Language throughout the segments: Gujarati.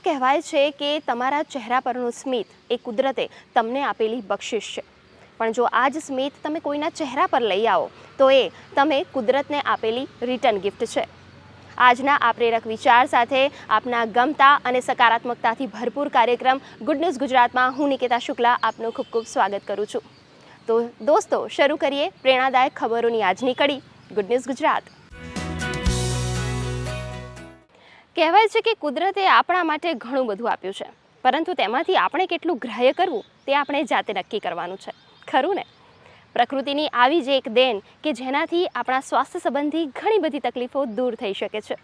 દોસ્તો કહેવાય છે કે તમારા ચહેરા પરનું સ્મિત એ કુદરતે તમને આપેલી બક્ષિસ છે. પણ જો આ જ સ્મિત તમે કોઈના ચહેરા પર લઈ આવો, તો એ તમે કુદરતને આપેલી રિટર્ન ગિફ્ટ છે. આજના આ પ્રેરક વિચાર સાથે આપના ગમતા અને સકારાત્મકતાથી ભરપૂર કાર્યક્રમ ગુડ ન્યૂઝ ગુજરાતમાં હું નિકેતા શુક્લા આપનું ખૂબ ખૂબ સ્વાગત કરું છું. તો દોસ્તો, શરૂ કરીએ પ્રેરણાદાયક ખબરોની આજની કડી ગુડ ન્યૂઝ ગુજરાત. કહેવાય છે કે કુદરતે આપણા માટે ઘણું બધું આપ્યું છે. પરંતુ તેમાંથી આપણે કેટલું ગ્રાહ્ય કરવું, તે આપણે જાતે નક્કી કરવાનું છે. ખરું ને? પ્રકૃતિની આવી જ એક દેન કે જેનાથી આપણા સ્વાસ્થ્ય સંબંધી ઘણી બધી તકલીફો દૂર થઈ શકે છે.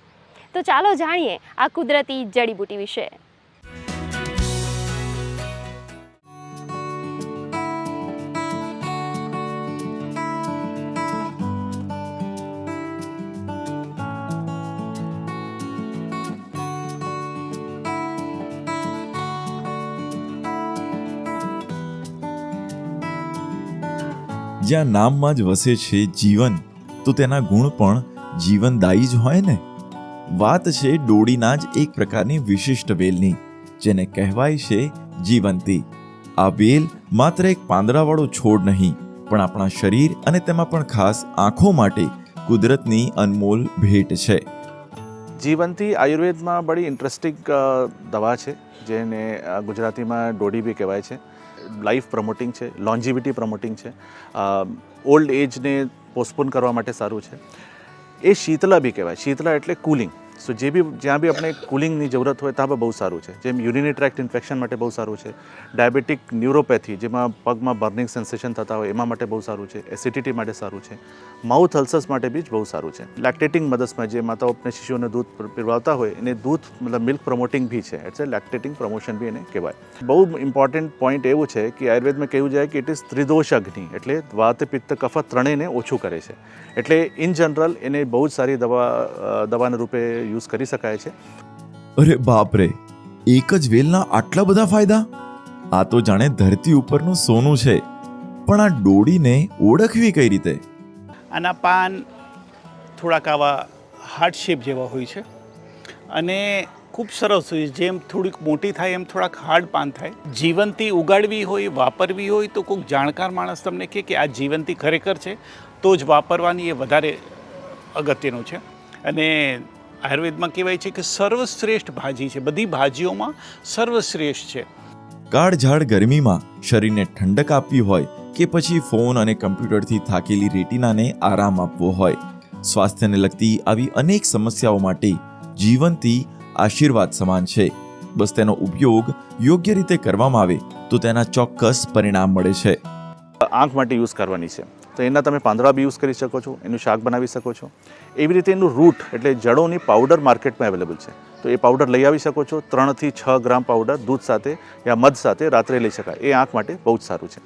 તો ચાલો જાણીએ આ કુદરતી જડીબુટી વિશે. જ્યાં નામમાં જ વસે છે જીવન, તો તેના ગુણ પણ જીવનદાયી જ હોય ને? વાત છે ડોડીના જ એક પ્રકારની વિશિષ્ટ વેલની, જેને કહેવાય છે જીવંતી. આ વેલ માત્ર એક પાંદડાવાળો છોડ નહીં, પણ આપણા શરીર અને તેમાં પણ ખાસ આંખો માટે કુદરતની અનમોલ ભેટ છે. જીવંતી આયુર્વેદમાં બડી ઇન્ટરેસ્ટિંગ દવા છે, જેને ગુજરાતીમાં ડોડી બી કહેવાય છે. લાઈફ પ્રમોટિંગ છે લોન્જિવિટી પ્રમોટિંગ છે. ઓલ્ડ એજને પોસ્ટપોન કરવા માટે સારું છે. એ શીતલા બી કહેવાય. શીતલા એટલે કુલિંગ સો જે બી જ્યાં બી આપણે કુલિંગની જરૂરત હોય, ત્યાં પણ બહુ સારું છે. જેમ યુરિની ટ્રેક્ટ ઇન્ફેક્શન માટે બહુ સારું છે. ડાયાબિટીક ન્યુરોપેથી જેમાં પગમાં બર્નિંગ સેન્સેશન થતા હોય, એમાં માટે બહુ સારું છે. એસિડિટી માટે સારું છે. માઉથ અલ્સર્સ માટે બી બહુ સારું છે. લેક્ટેટિંગ મદદમાં જે માતાઓ આપણે શિશુઓને દૂધ પી- હોય, એને દૂધ, મતલબ મિલ્ક પ્રમોટિંગ બી છે. એટલે લેક્ટેટિંગ પ્રમોશન બી એને કહેવાય. બહુ ઇમ્પોર્ટન્ટ પોઈન્ટ એવું છે કે આયુર્વેદમાં કહ્યું જાય કે ઇટ ઇઝ ત્રિદોષ અગ્નિ, એટલે વાત, પિત્ત, કફ ત્રણેયને ઓછું કરે છે. એટલે ઇન જનરલ એને બહુ જ સારી દવા દવાના રૂપે યુઝ કરી શકાય છે. અરે બાપ રે એક જ વેલના આટલા બધા ફાયદા? આ તો જાણે ધરતી ઉપરનું સોનું છે પણ આ ડોડીને ઓળખવી કઈ રીતે? આના પાન થોડાક આવા હાર્ટ શેપ જેવા હોય છે. અને ખૂબ સરસ હોય છે. જેમ થોડીક મોટી થાય એમ થોડાક હાર્ડ પાન થાય. જીવંતી ઉગાડવી હોય વાપરવી હોય તો કોઈક જાણકાર માણસ તમને કહે કે આ જીવંતી ખરેખર છે તો જ વાપરવાની એ વધારે અગત્યનું છે. અને આયુર્વેદમાં કહેવાય છે કે સર્વશ્રેષ્ઠ ભાજી છે. બધી ભાજીઓમાં સર્વશ્રેષ્ઠ છે. કાળઝાળ ગરમીમાં શરીરને ઠંડક આપવી હોય કે પછી ફોન અને કમ્પ્યુટરથી થાકેલી રેટિનાને આરામ આપવો હોય. સ્વાસ્થ્યને લગતી આવી અનેક સમસ્યાઓ માટે જીવનથી આશીર્વાદ સમાન છે. બસ તેનો ઉપયોગ યોગ્ય રીતે કરવામાં આવે તો તેના ચોક્કસ પરિણામ મળે છે. આંખ માટે યુઝ કરવાની છે. તો એના તમે પાંદડા બી યુઝ કરી શકો છો, એનું શાક બનાવી શકો છો. એવી રીતે એનું રૂટ એટલે જડોની પાવડર માર્કેટમાં અવેલેબલ છે. તો એ પાવડર લઈ આવી શકો છો, ત્રણથી છ ગ્રામ પાવડર દૂધ સાથે યા મધ સાથે રાત્રે લઈ શકાય. એ આંખ માટે બહુ જ સારું છે.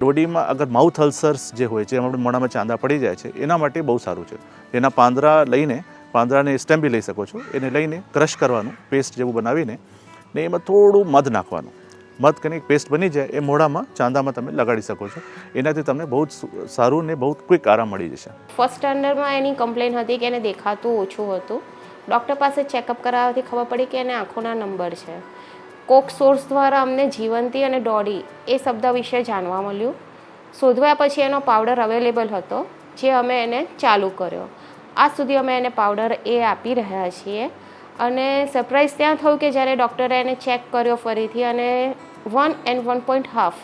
ડોડીમાં અગર માઉથ અલ્સર્સ જે હોય છે, એમાં મોઢામાં ચાંદા પડી જાય છે, એના માટે બહુ સારું છે. એના પાંદડા લઈને પાંદડાને સ્ટેમ લઈ શકો છો. એને લઈને ક્રશ કરવાનું પેસ્ટ જેવું બનાવીને ને એમાં થોડું મધ નાખવાનું. મધ કરીને એક પેસ્ટ બની જાય એ મોઢામાં, ચાંદામાં તમે લગાડી શકો છો. એનાથી તમને બહુ જ સારું ને બહુ ક્વિક આરામ મળી જશે. ફર્સ્ટ સ્ટાન્ડર્ડમાં એની કમ્પ્લેન હતી કે એને દેખાતું ઓછું હતું. ડૉક્ટર પાસે ચેકઅપ કરાવવાથી ખબર પડી કે એને આંખોના નંબર છે. કોક સોર્સ દ્વારા અમને જીવંતી અને દોડી એ શબ્દ વિશે જાણવા મળ્યું. શોધવા પછી એનો પાવડર અવેલેબલ હતો, જે અમે એને ચાલુ કર્યો. આજ સુધી અમે એને પાવડર એ આપી રહ્યા છીએ. અને સરપ્રાઈઝ ત્યાં થયું કે જ્યારે ડૉક્ટરે એને ચેક કર્યો ફરીથી અને one and one point half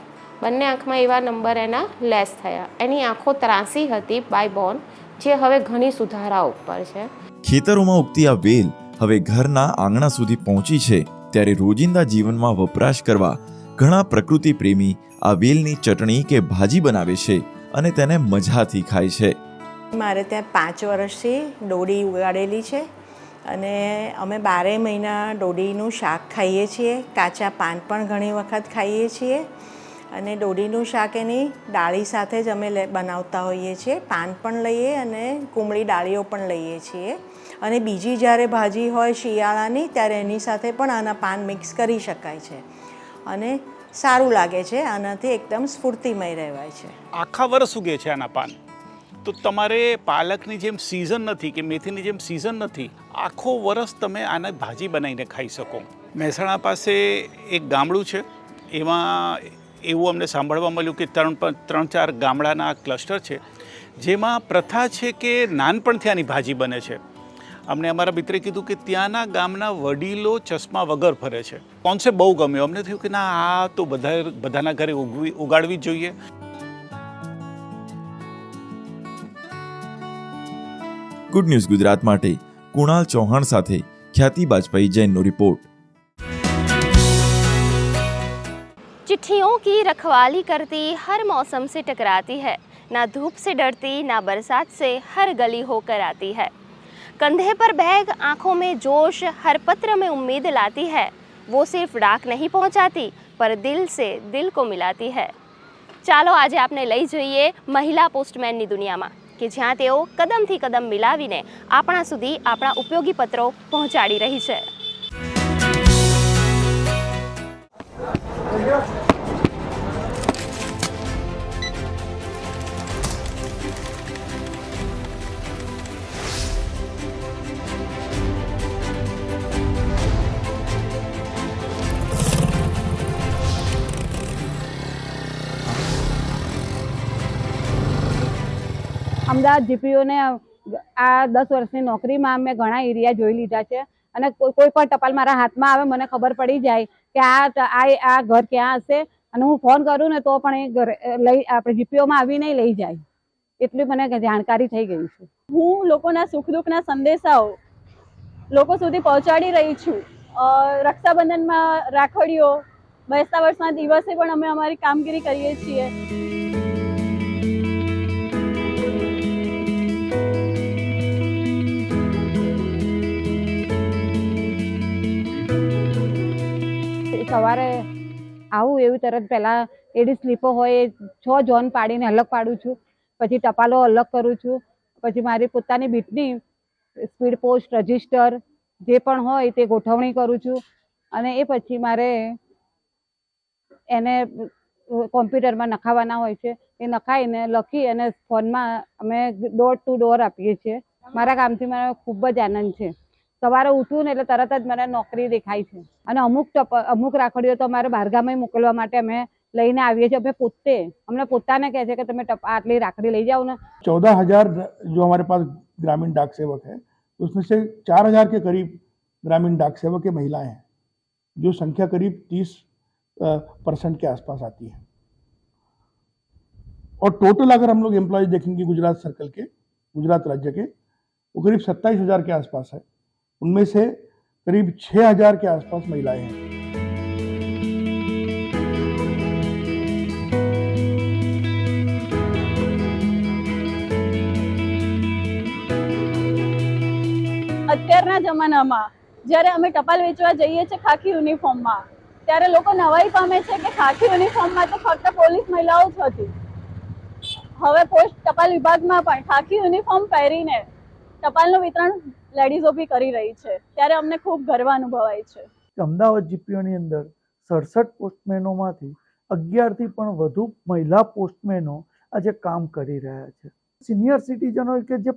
બંને આંખમાં એવા નંબર એના લેસ થયા. એની આંખો ત્રાસી હતી બાય બોર્ન જે હવે ઘણી સુધારા ઉપર છે. ખેતરોમાં ઉગતી આ વેલ હવે ઘરના આંગણા સુધી પહોંચી છે ત્યારે રોજિંદા જીવનમાં વપરાશ કરવા ઘણા પ્રકૃતિ પ્રેમી આ વેલની ચટણી કે ભાજી બનાવે છે અને તેને મજાથી ખાય છે. મારે ત્યાં પાંચ વર્ષથી ડોડી ઉગાડેલી છે. અને અમે બારે મહિના ડોડીનું શાક ખાઈએ છીએ. કાચા પાન પણ ઘણી વખત ખાઈએ છીએ. અને ડોડીનું શાક એની ડાળી સાથે જ અમે બનાવતા હોઈએ છીએ. પાન પણ લઈએ અને કુમળી ડાળીઓ પણ લઈએ છીએ. અને બીજી જ્યારે ભાજી હોય શિયાળાની, ત્યારે એની સાથે પણ આના પાન મિક્સ કરી શકાય છે. અને સારું લાગે છે. આનાથી એકદમ સ્ફૂર્તિમય રહેવાય છે. આખા વર્ષ ઉગે છે આના પાન? તો તમારે પાલકની જેમ સિઝન નથી કે મેથીની જેમ સિઝન નથી, આખો વરસ તમે આને ભાજી બનાવીને ખાઈ શકો. મહેસાણા પાસે એક ગામડું છે, એમાં એવું અમને સાંભળવા મળ્યું કે ત્રણ ત્રણ ચાર ગામડાના ક્લસ્ટર છે, જેમાં પ્રથા છે કે નાનપણથી આની ભાજી બને છે. અમને અમારા મિત્રે કીધું કે ત્યાંના ગામના વડીલો ચશ્મા વગર ફરે છે. કોન્સેપ્ટ બહુ ગમ્યો. અમને થયું કે ના, આ તો બધા, બધાના ઘરે ઉગવી, ઉગાડવી જ જોઈએ. ગુડ ન્યૂઝ ગુજરાત માટે કુણાલ ચૌહાણ સાથે ખ્યાતિ બાજપાઈ જૈનનો રિપોર્ટ चिट्ठियों की रखवाली करती हर मौसम से टकराती है ना धूप से डरती ना बरसात से हर गली होकर आती है कंधे पर बैग आंखों में जोश हर पत्र में उम्मीद लाती है वो सिर्फ डाक नहीं पहुंचाती पर दिल से दिल को मिलाती है ચાલો આજે આપણે લઈ જઈએ મહિલા પોસ્ટમેનની દુનિયામાં કે જ્યાં તેઓ કદમથી કદમ મિલાવીને આપણા સુધી આપણા ઉપયોગી પત્રો પહોંચાડી રહી છે. અમદાવાદ જીપીઓને આ દસ વર્ષની નોકરીમાં મેં ઘણા એરિયા જોઈ લીધા છે. અને કોઈ પણ ટપાલ મારા હાથમાં આવે, મને ખબર પડી જાય કે આ ઘર ક્યાં હશે. અને હું ફોન કરું ને તો પણ એ ઘર લઈ આપણે જીપીઓમાં આવીને લઈ જાય. એટલી મને જાણકારી થઈ ગઈ છે. હું લોકોના સુખ દુઃખના સંદેશાઓ લોકો સુધી પહોંચાડી રહી છું. રક્ષાબંધનમાં રાખડીઓ, બેસતા વર્ષના દિવસે પણ અમે અમારી કામગીરી કરીએ છીએ. સવારે આવું એવી તરત પહેલાં એડી સ્લીપો હોય એ છ ઝોન પાડીને અલગ પાડું છું. પછી ટપાલો અલગ કરું છું. પછી મારી પોતાની બીટની સ્પીડ પોસ્ટ રજિસ્ટર જે પણ હોય તે ગોઠવણી કરું છું. અને એ પછી મારે એને કોમ્પ્યુટરમાં નખાવાના હોય છે. એ નખાઈને લખી અને ફોનમાં અમે ડોર ટુ ડોર આપીએ છીએ. મારા કામથી મને ખૂબ જ આનંદ છે. સવારે ઉઠું ને એટલે તરત જ મને નોકરી દેખાય છે અને અમુક ટપ અમુક રાખડીઓ તો અમારે બહારગામે મોકલવા માટે અમે લઈને આવીએ છીએ અમે પોતે અમને પોતાને કહે છે કે તમે ટપ આટલી રાખડી લઈ જાઓ ને चौदह हजार जो हमारे पास ग्रामीण डाक सेवक है उसमें से चार हजार के करीब ग्रामीण डाक सेवक ये महिलाएं हैं जो संख्या करीब तीस परसेंट के आसपास आती है और टोटल अगर हम लोग एम्प्लॉयज देखेंगे गुजरात सर्कल के गुजरात राज्य के वो करीब सत्ताईस हजार के आसपास है उनमें से करीब छः हजार के आसपास महिलाएं हैं અત્યારના જમાનામાં જ્યારે અમે ટપાલ વેચવા જઈએ છીએ ખાખી યુનિફોર્મમાં ત્યારે લોકો નવાઈ પામે છે કે ખાખી યુનિફોર્મમાં તો ફક્ત પોલીસ મહિલાઓ જ હતી હવે પોસ્ટ ટપાલ વિભાગમાં પણ ખાખી યુનિફોર્મ પહેરીને ટપાલનું વિતરણ લેડીઝો બી કરી રહી છે. ત્યારે અમને ખૂબ ગર્વ અનુભવાય છે. અમદાવાદ જીપીઓની અંદર સડસઠ પોસ્ટમેનોમાંથી અગિયારથી પણ વધુ મહિલા પોસ્ટમેનો આજે કામ કરી રહ્યા છે. સિનિયર સિટીઝનો કે જે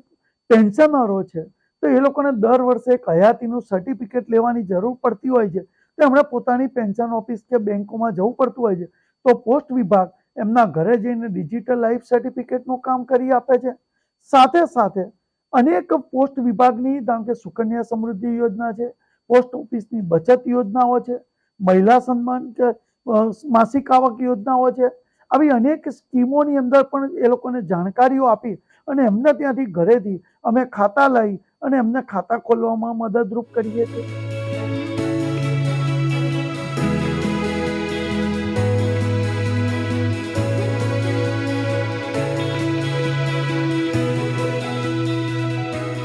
પેન્શનરો છે, તો એ લોકોને દર વર્ષે એક હયાતીનું સર્ટિફિકેટ લેવાની જરૂર પડતી હોય છે. તો એમણે પોતાની પેન્શન ઓફિસ કે બેંકોમાં જવું પડતું હોય છે. તો પોસ્ટ વિભાગ એમના ઘરે જઈને ડિજિટલ લાઈફ સર્ટિફિકેટનું કામ કરી આપે છે. સાથે સાથે અનેક પોસ્ટ વિભાગની, ધારો કે સુકન્યા સમૃદ્ધિ યોજના છે, પોસ્ટ ઓફિસની બચત યોજનાઓ છે, મહિલા સન્માન કે માસિક આવક યોજનાઓ છે. આવી અનેક સ્કીમોની અંદર પણ એ લોકોને જાણકારીઓ આપી અને એમને ત્યાંથી ઘરેથી અમે ખાતા લઈ અને એમને ખાતા ખોલવામાં મદદરૂપ કરીએ છીએ.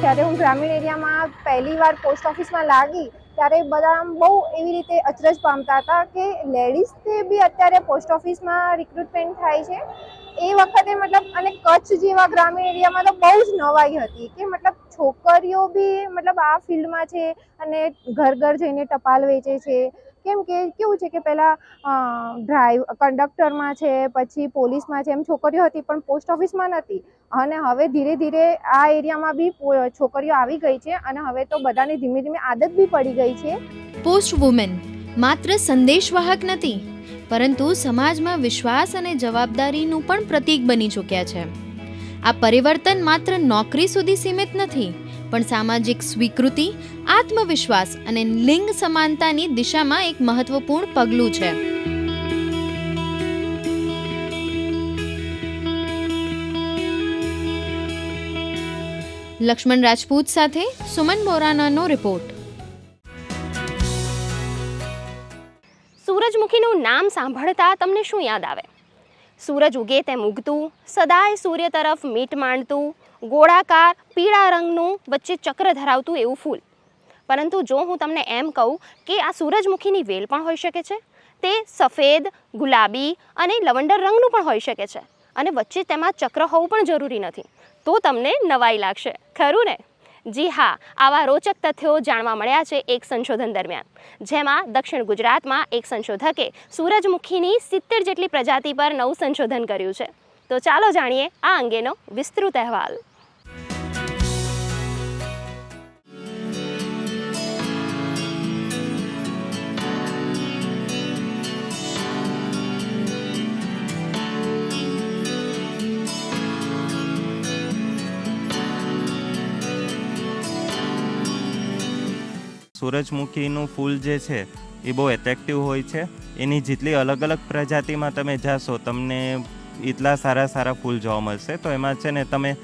જ્યારે હું ગ્રામીણ એરિયામાં પહેલી વાર પોસ્ટ ઓફિસમાં લાગી, ત્યારે બધા બહુ એવી રીતે અચરજ પામતા હતા કે લેડીઝથી બી અત્યારે પોસ્ટ ઓફિસમાં રિક્રુટમેન્ટ થાય છે. એ વખતે મતલબ, અને કચ્છ જેવા ગ્રામીણ એરિયામાં તો બહુ જ નવાઈ હતી કે મતલબ છોકરીઓ બી મતલબ આ ફિલ્ડમાં છે અને ઘર ઘર જઈને ટપાલ વેચે છે. કેમ કે કેવું છે કે પહેલાં ડ્રાઈવ કંડક્ટરમાં છે, પછી પોલીસમાં છે, એમ છોકરીઓ હતી પણ પોસ્ટ ઓફિસમાં નથી અને હવે ધીરે ધીરે આ એરિયામાં બી છોકરીઓ આવી ગઈ છે અને હવે તો બધાને ધીમે ધીમે આદત બી પડી ગઈ છે. પોસ્ટ વુમેન માત્ર સંદેશવાહક નથી, પરંતુ સમાજમાં વિશ્વાસ અને જવાબદારીનું પણ પ્રતીક બની ચૂક્યા છે. આ પરિવર્તન માત્ર નોકરી સુધી સીમિત નથી પણ સામાજિક સ્વીકૃતિ, આત્મવિશ્વાસ અને લિંગ સમાનતાની દિશામાં એક મહત્વપૂર્ણ પગલું છે. લક્ષ્મણ રાજપૂત સાથે સુમન બોરાનાનો રિપોર્ટ. સૂરજમુખીનું નામ સાંભળતા તમને શું યાદ આવે? સૂરજ ઉગે તેમ ઉગતું, સદાય સૂર્ય તરફ મીટ માંડતું ગોળાકાર પીળા રંગનું વચ્ચે ચક્ર ધરાવતું એવું ફૂલ. પરંતુ જો હું તમને એમ કહું કે આ સૂરજમુખીની વેલ પણ હોઈ શકે છે, તે સફેદ, ગુલાબી અને લવંડર રંગનું પણ હોઈ શકે છે અને વચ્ચે તેમાં ચક્ર હોવું પણ જરૂરી નથી, તો તમને નવાઈ લાગશે. ખરું ને? જી હા, આવા રોચક તથ્યો જાણવા મળ્યા છે એક સંશોધન દરમિયાન, જેમાં દક્ષિણ ગુજરાતમાં એક સંશોધકે સૂરજમુખીની સિત્તેર જેટલી પ્રજાતિ પર નવું સંશોધન કર્યું છે. તો ચાલો જાણીએ આ અંગેનો વિસ્તૃત અહેવાલ. સૂરજમુખીનું ફૂલ જે છે, એ બહુ એટ્રેક્ટિવ હોય છે. એની જેટલી અલગ અલગ પ્રજાતિમાં તમે જાશો, તમને એટલા સારા સારા ફૂલ જોવા મળશે. તો એમાં છે ને, તમે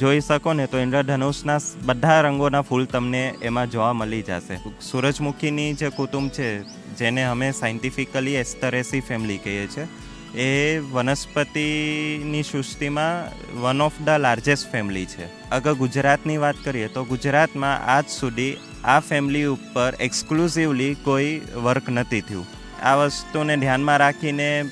જોઈ શકો ને, તો ઇન્દ્રધનુષના બધા રંગોના ફૂલ તમને એમાં જોવા મળી જશે. સૂરજમુખીની જે કુટુંબ છે, જેને અમે સાયન્ટિફિકલી એસ્તરેસી ફેમિલી કહીએ છીએ, એ વનસ્પતિની સૃષ્ટિમાં one of the largest family છે. અગર ગુજરાતની વાત કરીએ, તો ગુજરાતમાં આજ સુધી આ ફેમિલી ઉપર એક્સક્લુઝિવલી કોઈ વર્ક નથી થયું. આ વસ્તુને ધ્યાનમાં રાખીને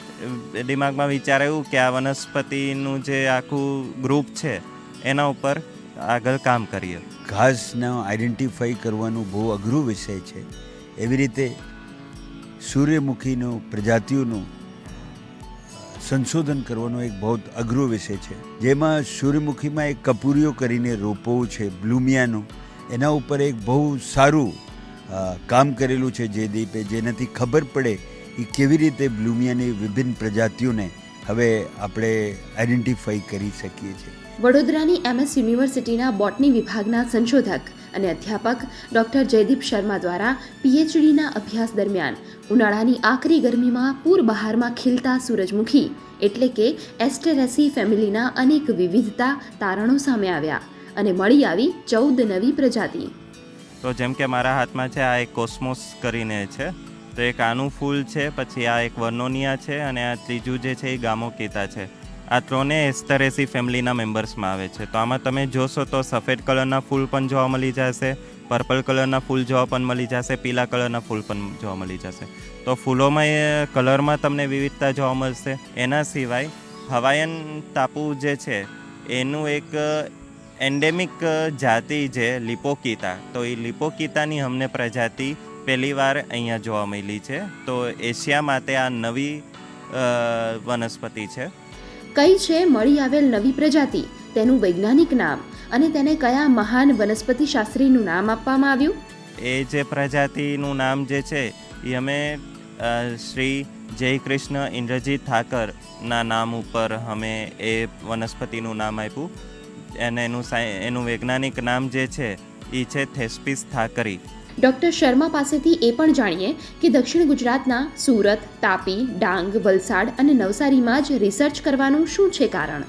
દિમાગમાં દિમાગમાં વિચારાયું કે આ વનસ્પતિનું જે આખું ગ્રુપ છે, એના ઉપર આગળ કામ કરીએ. ઘાસને આઈડેન્ટિફાઈ કરવાનું બહુ અઘરું વિષય છે. એવી રીતે સૂર્યમુખીનું, પ્રજાતિઓનું સંશોધન કરવાનો એક બહુ અઘરો વિષય છે. જેમાં સૂર્યમુખીમાં એક કપૂરીઓ કરીને રોપવું છે, બ્લુમિયાનું. એના ઉપર એક બહુ સારું કામ કરેલું છે જે દીપે, જેનાથી ખબર પડે એ કેવી રીતે બ્લુમિયાની વિભિન્ન પ્રજાતિઓને હવે આપણે આઈડેન્ટિફાઈ કરી શકીએ છીએ. વડોદરાની એમએસ યુનિવર્સિટીના બોટની વિભાગના સંશોધક અને અધ્યાપક ડોક્ટર જયદીપ શર્મા દ્વારા પીએચડીના અભ્યાસ દરમિયાન ઉનાળાની આકરી ગરમીમાં પૂર બહારમાં ખીલતા સૂરજમુખી એટલે કે એસ્ટેરેસી ફેમિલીના અનેક વિવિધતા તારણો સામે આવ્યા. અને મળી આવી ચૌદ નવી પ્રજાતિ. તો જેમ કે મારા હાથમાં છે, આ એક કોસ્મોસ કરીને છે. તો એક આનું ફૂલ છે, પછી આ એક વર્નોનિયા છે, અને આ ત્રીજું જે છે એ ગામોકીતા છે. આ ત્રણે એસ્તરેસી ફેમિલીના મેમ્બર્સમાં આવે છે. તો આમાં તમે જોશો તો સફેદ કલરના ફૂલ પણ જોવા મળી જશે, પર્પલ કલરના ફૂલ જોવા પણ મળી જશે, પીલા કલરના ફૂલ પણ જોવા મળી જશે. તો ફૂલોમાં એ કલરમાં તમને વિવિધતા જોવા મળશે. એના સિવાય હવાયન ટાપુ જે છે, એનું એક એન્ડેમિક જાતિ છે લિપોકીતા તો એ લિપોકીતાની અમને પ્રજાતિ પહેલીવાર અહીંયા જોવા મળી છે. તો એશિયા માટે આ નવી વનસ્પતિ છે. કઈ છે મળી આવેલ નવી પ્રજાતિ? તેનું વૈજ્ઞાનિક નામ અને તેને કયા મહાન વનસ્પતિ શાસ્ત્રીનું નામ આપવામાં આવ્યું? એ જે પ્રજાતિનું નામ જે છે એ અમે શ્રી જય કૃષ્ણ ઇન્દ્રજીત ઠાકરના નામ ઉપર અમે એ વનસ્પતિનું નામ આપ્યું. અને એનું એનું વૈજ્ઞાનિક નામ જે છે એ છે થેસ્પિસ થાકરી. ડૉક્ટર શર્મા પાસેથી એ પણ જાણીએ કે દક્ષિણ ગુજરાતના સુરત તાપી ડાંગ વલસાડ અને નવસારીમાં જ રિસર્ચ કરવાનું શું છે કારણ?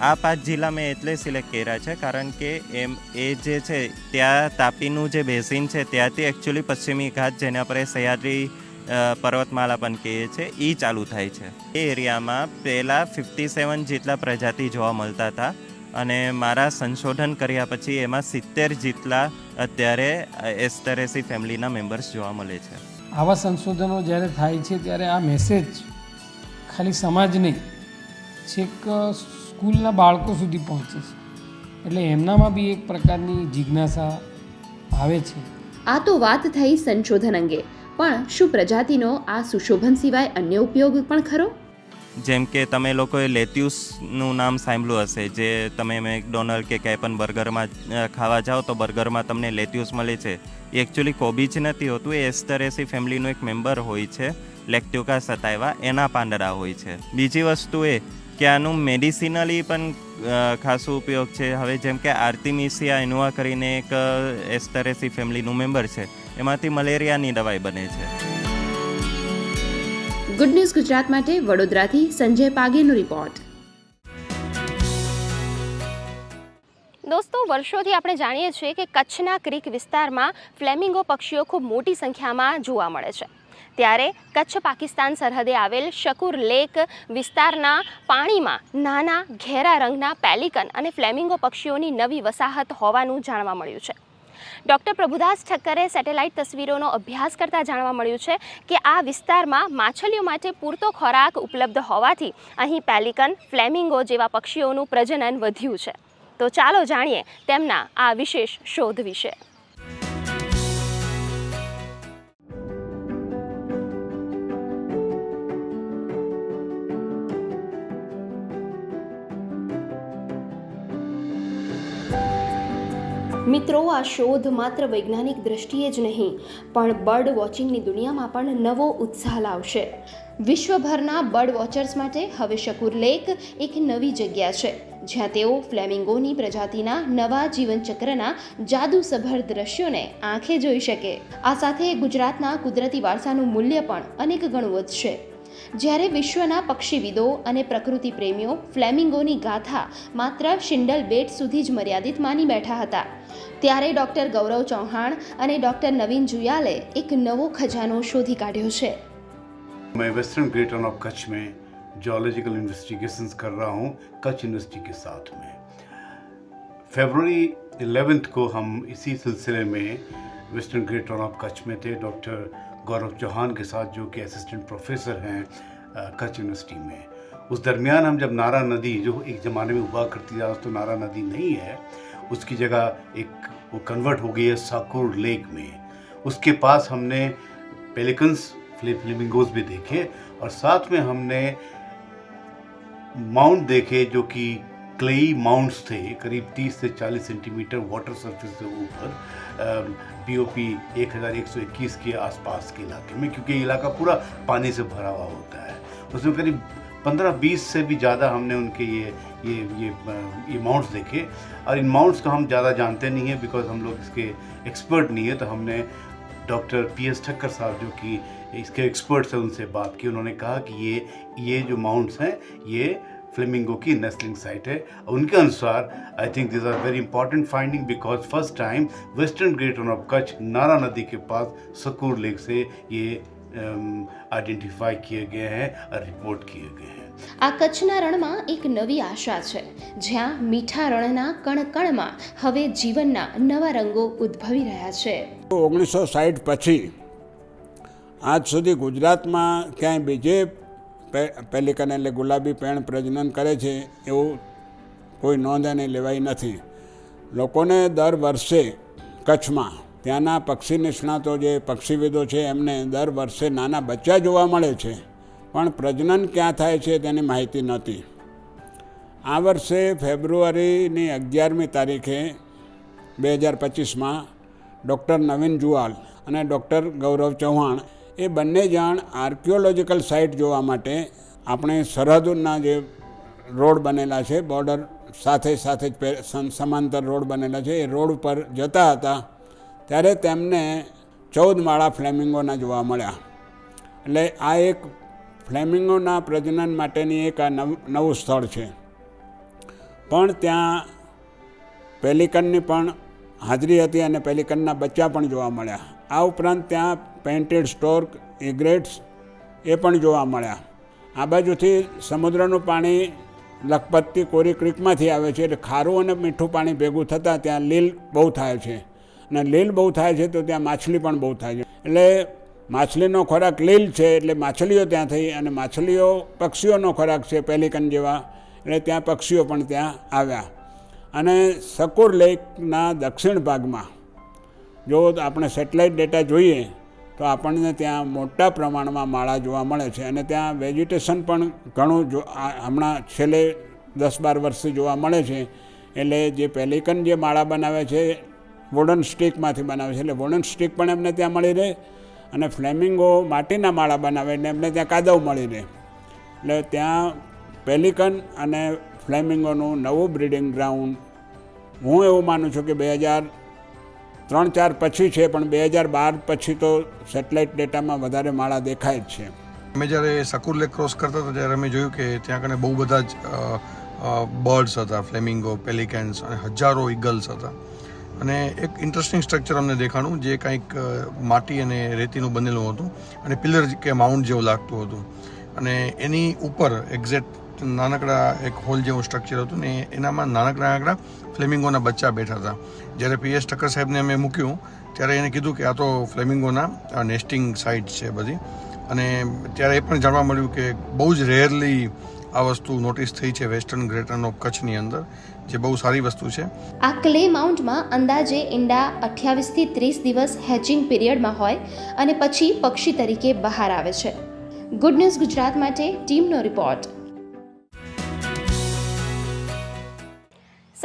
આ પાંચ જિલ્લા મેં એટલે સિલેક્ટ કર્યા છે કારણ કે એમ એ જે છે ત્યાં તાપીનું જે બેસિન છે ત્યાંથી એકચ્યુઅલી પશ્ચિમી ઘાટ જેના પર એ સહ્યાદ્રી પર્વતમાલા પણ કહીએ છીએ એ ચાલુ થાય છે. એ એરિયામાં પહેલાં ફિફ્ટી સેવન જેટલા પ્રજાતિ જોવા મળતા હતા. અને મારા સંશોધન કર્યા પછી એમાં સિત્તેર જેટલા અત્યારે એસ્ટરેસી ફેમિલીના મેમ્બર્સ જોવા મળે છે. આવા સંશોધનો જ્યારે થાય છે ત્યારે આ મેસેજ ખાલી સમાજ નહીં છેક સ્કૂલના બાળકો સુધી પહોંચે છે. એટલે એમનામાં બી એક પ્રકારની જિજ્ઞાસા આવે છે. આ તો વાત થઈ સંશોધન અંગે પણ શું પ્રજાતિનો આ સુશોભન સિવાય અન્ય ઉપયોગ પણ ખરો? જેમ કે તમે લોકોએ લેત્યુસનું નામ સાંભળ્યું હશે, જે તમે મેકડોનલ્ડ કે ક્યાંય પણ બર્ગરમાં ખાવા જાઓ તો બર્ગરમાં તમને લેત્યુસ મળે છે. એ એકચ્યુઅલી કોબીજ નથી હોતું, એ એસ્ટરેસી ફેમિલીનું એક મેમ્બર હોય છે લેક્ટ્યુકા સતાયવા, એના પાંદડા હોય છે. બીજી વસ્તુ એ કે આનું મેડિસિનલી પણ ખાસો ઉપયોગ છે. હવે જેમ કે આર્તિમિસિયા ઇનોવા કરીને એક એસ્ટરેસી ફેમિલીનું મેમ્બર છે, એમાંથી મલેરિયાની દવાઈ બને છે. ગુડ ન્યૂઝ ગુજરાત માટે વડોદરાથી સંજય પાગેનો રિપોર્ટ દોસ્તો, વર્ષોથી આપણે જાણીએ છીએ કે કચ્છના ક્રીક વિસ્તારમાં ફ્લેમિંગો પક્ષીઓ ખૂબ મોટી સંખ્યામાં જોવા મળે છે. ત્યારે કચ્છ પાકિસ્તાન સરહદે આવેલ શકુર લેક વિસ્તારના પાણીમાં નાના ઘેરા રંગના પેલિકન અને ફ્લેમિંગો પક્ષીઓની નવી વસાહત હોવાનું જાણવા મળ્યું છે. ડૉક્ટર પ્રભુદાસ ઠક્કરે સેટેલાઇટ તસવીરોનો અભ્યાસ કરતાં જાણવા મળ્યું છે કે આ વિસ્તારમાં માછલીઓ માટે પૂરતો ખોરાક ઉપલબ્ધ હોવાથી અહીં પેલિકન, ફ્લેમિંગો જેવા પક્ષીઓનું પ્રજનન વધ્યું છે. તો ચાલો જાણીએ તેમના આ વિશેષ શોધ વિશે. મિત્રો, આ શોધ માત્ર વૈજ્ઞાનિક દ્રષ્ટિએ જ નહીં, પણ બર્ડ વોચિંગની દુનિયામાં પણ નવો ઉત્સાહ લાવશે. વિશ્વભરના બર્ડ વોચર્સ માટે હવે શકુર લેક એક નવી જગ્યા છે, જ્યાં તેઓ ફ્લેમિંગોની પ્રજાતિના નવા જીવનચક્રના જાદુસભર દ્રશ્યોને આંખે જોઈ શકે. આ સાથે ગુજરાતના કુદરતી વારસાનું મૂલ્ય પણ અનેક ગણું વધશે. જ્યારે વિશ્વના પક્ષીવિદો અને પ્રકૃતિ પ્રેમીઓ ફ્લેમિંગોની ગાથા માત્ર શિંડલ બેટ સુધી જ મર્યાદિત માની બેઠા હતા ત્યારે ડૉક્ટર ગૌરવ ચૌહાણ અને ડૉક્ટર નવીન જુયાલે એક નવો ખજાનો શોધી काढ़ो છે मैं वेस्टर्न ग्रेटर ऑफ कच्छ में जोलॉजिकल इन्वेस्टिगेशंस कर रहा हूँ कच्छ यूनिवर्सिटी के साथ में फेबररी 11th को हम इसी सिलसिले में वेस्टर्न ग्रेटर ऑफ कच्छ में थे डॉक्टर गौरव चौहान के साथ, जो कि असिस्टेंट प्रोफेसर हैं कच्छ यूनिवर्सिटी में। उस दरमियान हम जब नारा नदी, जो एक ज़माने में हुआ करती थी, आज तो नारा नदी नहीं है, उसकी जगह एक वो कन्वर्ट हो गई है साकुर लेक में। उसके पास हमने पेलिकन्स फ्लेमिंगोज भी देखे, और साथ में हमने माउंट देखे, जो कि क्लेई माउंट्स थे, करीब 30 से 40 सेंटीमीटर वाटर सरफेस से ऊपर। पी ओ पी एक हज़ार एक सौ इक्कीस के आसपास के इलाके में क्योंकि ये इलाका पूरा पानी से भरा हुआ होता है। उसमें करीब पंद्रह बीस से भी ज़्यादा हमने उनके ये ये ये अ, ये माउंट्स देखे। और इन माउंट्स को हम ज़्यादा जानते नहीं हैं बिकॉज़ हम लोग इसके एक्सपर्ट नहीं है। तो हमने डॉक्टर पी एस ठक्कर साहब जो कि इसके एक्सपर्ट्स हैं उनसे बात की। उन्होंने कहा कि ये ये जो माउंट्स हैं ये फ्लेमिंगो की नेस्लिंग साइट है उनके अनुसार I think this are very important finding because first time western greater of Kutch Nara नदी के पास सकूर लेक से ये आइडेंटिफाई किए गए हैं और रिपोर्ट किए गए हैं આ કચ્છના રણમાં એક નવી આશા છે જ્યાં મીઠા રણના કણકણમાં હવે જીવનના નવા રંગો ઉદ્ભવી રહ્યા છે ઓગણીસો સાઠ પછી આજ સુધી ગુજરાતમાં ક્યાંય બીજે પે- પેલિકન એટલે ગુલાબી પેણ પ્રજનન કરે છે એવું કોઈ નોંધ એને લેવાઈ નથી. લોકોને દર વર્ષે કચ્છમાં ત્યાંના પક્ષી નિષ્ણાતો જે પક્ષીવિદો છે એમને દર વર્ષે નાના બચ્ચા જોવા મળે છે, પણ પ્રજનન ક્યાં થાય છે તેની માહિતી નહોતી. આ વર્ષે ફેબ્રુઆરીની અગિયારમી તારીખે બે હજાર પચીસમાં ડૉક્ટર નવીન જુવાલ અને ડૉક્ટર ગૌરવ ચૌહાણ એ બંને જણ આર્કિયોલોજીકલ સાઇટ જોવા માટે આપણે સરહદના જે રોડ બનેલા છે, બોર્ડર સાથે સાથે જ સમાંતર રોડ બનેલા છે, એ રોડ ઉપર જતા હતા, ત્યારે તેમને ચૌદ માળા ફ્લેમિંગોના જોવા મળ્યા. એટલે આ એક ફ્લેમિંગોના પ્રજનન માટેની એક આ નવ, નવું સ્થળ છે. પણ ત્યાં પેલિકનની પણ હાજરી હતી અને પેલિકનના બચ્ચા પણ જોવા મળ્યા. આ ઉપરાંત ત્યાં પેન્ટેડ સ્ટોર્ક ઇગ્રેટ્સ એ પણ જોવા મળ્યા. આ બાજુથી સમુદ્રનું પાણી લખપતથી કોરી ક્રીકમાંથી આવે છે, એટલે ખારું અને મીઠું પાણી ભેગું થતાં ત્યાં લીલ બહુ થાય છે. અને લીલ બહુ થાય છે તો ત્યાં માછલી પણ બહુ થાય છે. એટલે માછલીનો ખોરાક લીલ છે, એટલે માછલીઓ ત્યાં થઈ અને માછલીઓ પક્ષીઓનો ખોરાક છે, પેલિકન જેવા. એટલે ત્યાં પક્ષીઓ પણ ત્યાં આવ્યા. અને સકુર લેકના દક્ષિણ ભાગમાં જો આપણે સેટેલાઇટ ડેટા જોઈએ, તો આપણને ત્યાં મોટા પ્રમાણમાં માળા જોવા મળે છે અને ત્યાં વેજીટેશન પણ ઘણું જો હમણાં છેલ્લે દસ બાર વર્ષથી જોવા મળે છે. એટલે જે પેલિકન જે માળા બનાવે છે, વુડન સ્ટીકમાંથી બનાવે છે. એટલે વુડન સ્ટીક પણ એમને ત્યાં મળી રહે અને ફ્લેમિંગો માટીના માળા બનાવે એટલે એમને ત્યાં કાદવ મળી રહે. એટલે ત્યાં પેલિકન અને ફ્લેમિંગોનું નવું બ્રીડિંગ ગ્રાઉન્ડ હું એવું માનું છું કે બે હજાર ત્રણ ચાર પછી છે, પણ બે હજાર બાર પછી તો સેટેલાઇટ ડેટામાં વધારે માળા દેખાય જ છે. અમે જ્યારે સકુર લેક ક્રોસ કરતા હતા, ત્યારે અમે જોયું કે ત્યાં કને બહુ બધા જ બર્ડ્સ હતા, ફ્લેમિંગો, પેલિકેન્સ અને હજારો ઈગલ્સ હતા. અને એક ઇન્ટરેસ્ટિંગ સ્ટ્રક્ચર અમને દેખાણું, જે કંઈક માટી અને રેતીનું બનેલું હતું અને પિલર કે માઉન્ટ જેવું લાગતું હતું. અને એની ઉપર, એક્ઝેક્ટ નાનકડા એક હોલ જેવું સ્ટ્રક્ચર હતું ને એનામાં નાનકડા નાનકડા ફ્લેમિંગોના બચ્ચા બેઠા હતા. જ્યારે પીએસ ઠક્કર સાહેબને અમે મૂક્યું, ત્યારે એને કીધું કે આ તો ફ્લેમિંગોના નેસ્ટિંગ સાઇટ છે બધી. અને ત્યારે એ પણ જાણવા મળ્યું કે બહુ જ રેરલી આ વસ્તુ નોટિસ થઈ છે વેસ્ટર્ન ગ્રેટર ઓફ કચ્છની અંદર, જે બહુ સારી વસ્તુ છે. આ ક્લે માઉન્ટમાં અંદાજે ઈંડા અઠ્યાવીસથી ત્રીસ દિવસ હેચિંગ પીરિયડમાં હોય અને પછી પક્ષી તરીકે બહાર આવે છે. ગુડ ન્યૂઝ ગુજરાત માટે ટીમનો રિપોર્ટ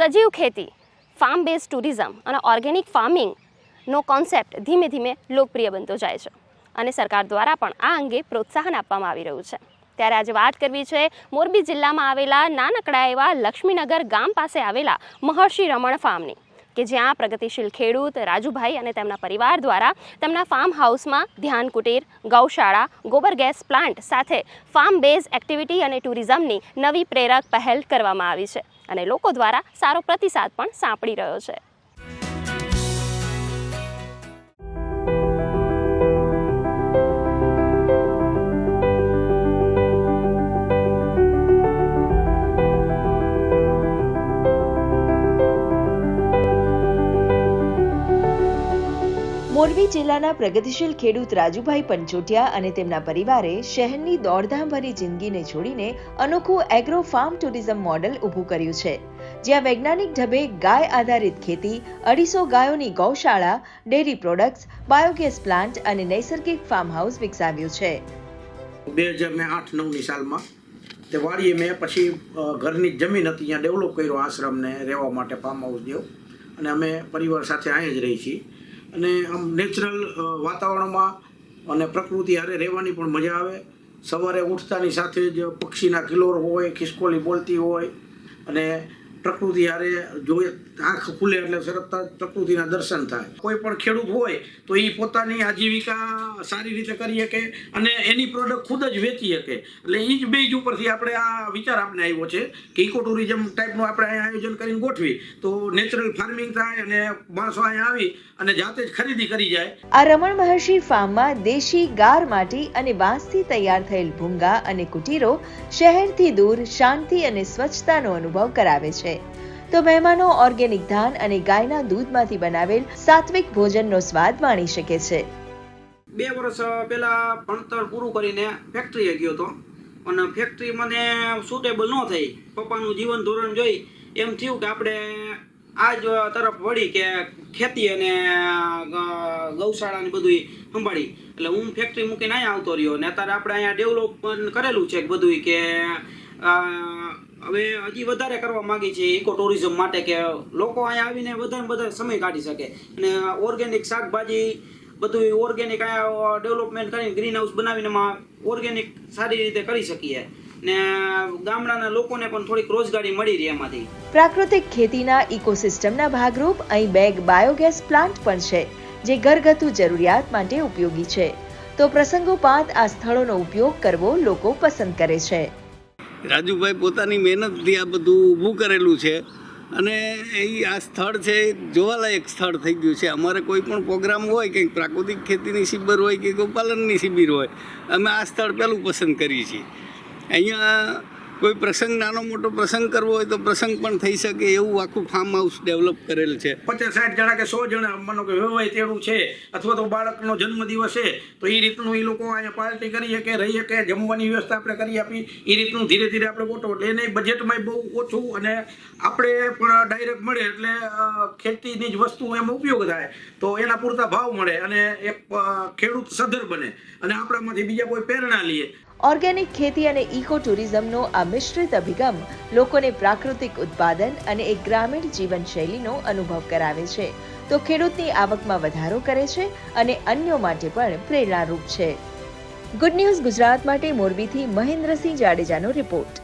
સજીવ ખેતી ફાર્મ બેઝ ટુરિઝમ અને ઓર્ગેનિક ફાર્મિંગનો કોન્સેપ્ટ ધીમે ધીમે લોકપ્રિય બનતો જાય છે અને સરકાર દ્વારા પણ આ અંગે પ્રોત્સાહન આપવામાં આવી રહ્યું છે. ત્યારે આજે વાત કરવી છે મોરબી જિલ્લામાં આવેલા નાનકડા એવા લક્ષ્મીનગર ગામ પાસે આવેલા મહર્ષિ રમણ ફાર્મની કે જ્યાં પ્રગતિશીલ ખેડૂત રાજુભાઈ અને તેમના પરિવાર દ્વારા તેમના ફાર્મ હાઉસમાં ધ્યાન કુટીર ગૌશાળા, ગોબર ગેસ પ્લાન્ટ સાથે ફાર્મ બેઝ એક્ટિવિટી અને ટુરિઝમની નવી પ્રેરક પહેલ કરવામાં આવી છે. અને લોકો દ્વારા સારો પ્રતિસાદ પણ સાંપડી રહ્યો છે. મોરબી જિલ્લાના પ્રગતિશીલ ખેડૂત રાજુભાઈ પંચોટિયા અને તેમના પરિવારે શહેરની દોડધામભરી જિંદગીને છોડીને અનોખું એગ્રો ફાર્મ ટુરિઝમ મોડેલ ઊભું કર્યું છે. જ્યાં વૈજ્ઞાનિક ઢબે ગાય આધારિત ખેતી, અઢીસો ગાયોની ગૌશાળા ડેરી પ્રોડક્ટ્સ બાયોગેસ પ્લાન્ટ અને નૈસર્ગિક ફાર્મ હાઉસ વિકસાવ્યું છે. બે હજાર ને આઠ નવની સાલમાં તે વાડીએ મેં પછી ઘરની જમીન હતી, ત્યાં ડેવલપ કર્યો આશ્રમને રહેવા માટે ફાર્મ હાઉસ જેવું. અને અમે પરિવાર સાથે અહીં જ રહી છીએ. અને આમ નેચરલ વાતાવરણમાં અને પ્રકૃતિ હારે રહેવાની પણ મજા આવે. સવારે ઉઠતાની સાથે જ પક્ષીના કિલોર હોય, ખિસકોલી બોલતી હોય અને પ્રકૃતિ હારે જોઈએ આંખ ખુલે એટલે સરળતા પ્રકૃતિના દર્શન થાય. કોઈ પણ ખેડૂત હોય તો એ પોતાની આજીવિકા સારી રીતે કરી શકે અને એની પ્રોડક્ટ ખુદ જ વેચી શકે. એટલે એ જ બેજ ઉપરથી આપણે આ વિચાર આપણે આવ્યો છે કે ઇકો ટુરિઝમ ટાઈપનું આપણે અહીંયા આયોજન કરીને ગોઠવી તો નેચરલ ફાર્મિંગ થાય અને માણસો અહીંયા આવી અને જાતે જ ખરીદી કરી જાય. આ રમણ મહર્ષિ ફાર્મમાં દેશી ગાર માટી અને વાંસથી તૈયાર થયેલ ભૂંગા અને કુટીરો શહેરથી દૂર શાંતિ અને સ્વચ્છતાનો અનુભવ કરાવે છે. તો મહેમાનો ઓર્ગેનિક ધાન અને ગાયના દૂધમાંથી બનાવેલ સાત્વિક ભોજનનો સ્વાદ માણી શકે છે. બે વર્ષ પહેલાં ભણતર પૂરું કરીને ફેક્ટરીએ ગયો હતો. અને ફેક્ટરી મને સુટેબલ ન થઈ. પપ્પાનું જીવન ધોરણ જોઈ એમ થયું કે આપણે આ જ તરફ વળી કે ખેતી અને ગૌશાળાને બધું સંભાળી. એટલે હું ફેક્ટરી મૂકીને અહીંયા આવતો રહ્યો. ને અત્યારે આપણે અહીંયા ડેવલપમેન્ટ કરેલું છે બધું કે હવે હજી વધારે કરવા માંગી છે ઇકો ટુરિઝમ માટે કે લોકો અહીંયા આવીને વધારે વધારે સમય કાઢી શકે. અને ઓર્ગેનિક શાકભાજી બધું ઓર્ગેનિક અહીંયા ડેવલપમેન્ટ કરીને ગ્રીન હાઉસ બનાવીને ઓર્ગેનિક સારી રીતે કરી શકીએ. ને ગામડાના લોકોને પણ થોડીક રોજગારી મળી રહે એમાંથી. પ્રાકૃતિક ખેતીના ઇકોસિસ્ટમના ભાગરૂપ અહીં બેગ બાયોગેસ પ્લાન્ટ પણ છે, જે ઘરગથ્થુ જરૂરિયાત માટે ઉપયોગી છે. તો પ્રસંગોપાત આ સ્થળોનો ઉપયોગ કરવો લોકો પસંદ કરે છે. રાજુભાઈ પોતાની મહેનતથી આ બધું ઊભું કરેલું છે અને એ આ સ્થળ છે જોવાલાયક સ્થળ થઈ ગયું છે. અમારે કોઈ પણ પ્રોગ્રામ હોય, કંઈક પ્રાકૃતિક ખેતીની શિબિર હોય કે ગોપાલનની શિબિર હોય, અમે આ સ્થળ પહેલું પસંદ કરીએ છીએ. અહીંયા કોઈ પ્રસંગ, નાનો મોટો પ્રસંગ કરવો હોય તો પ્રસંગ પણ થઈ શકે એવું આખું ફાર્મ હાઉસ ડેવલપ કરેલ છે. પચાસ સાઠ જણા કે સો જણા માનો કે વ્યવહાય તેડું છે. અથવા તો બાળકનો જન્મદિવસ છે, તો એ રીતનું એ લોકો અહીંયા પાર્ટી કરી શકે, રહી શકે, જમવાની વ્યવસ્થા આપણે કરી આપી. એ રીતનું ધીરે ધીરે આપણે ગોઠવો. એટલે એને બજેટમાં બહુ ઓછું અને આપણે પણ ડાયરેક્ટ મળે એટલે ખેતીની જ વસ્તુ એમ ઉપયોગ થાય. તો એના પૂરતા ભાવ મળે અને એક ખેડૂત સધર બને અને આપણામાંથી બીજા કોઈ પ્રેરણા લઈએ ઓર્ગેનિક ખેતી અને ઇકો ટુરિઝમનો આ મિશ્રિત અભિગમ લોકોને પ્રાકૃતિક ઉત્પાદન અને એક ગ્રામીણ જીવનશૈલીનો અનુભવ કરાવે છે. તો ખેડૂતની આવકમાં વધારો કરે છે અને અન્યો માટે પણ પ્રેરણારૂપ છે. ગુડ ન્યૂઝ ગુજરાત માટે મોરબીથી મહેન્દ્રસિંહ જાડેજાનો રિપોર્ટ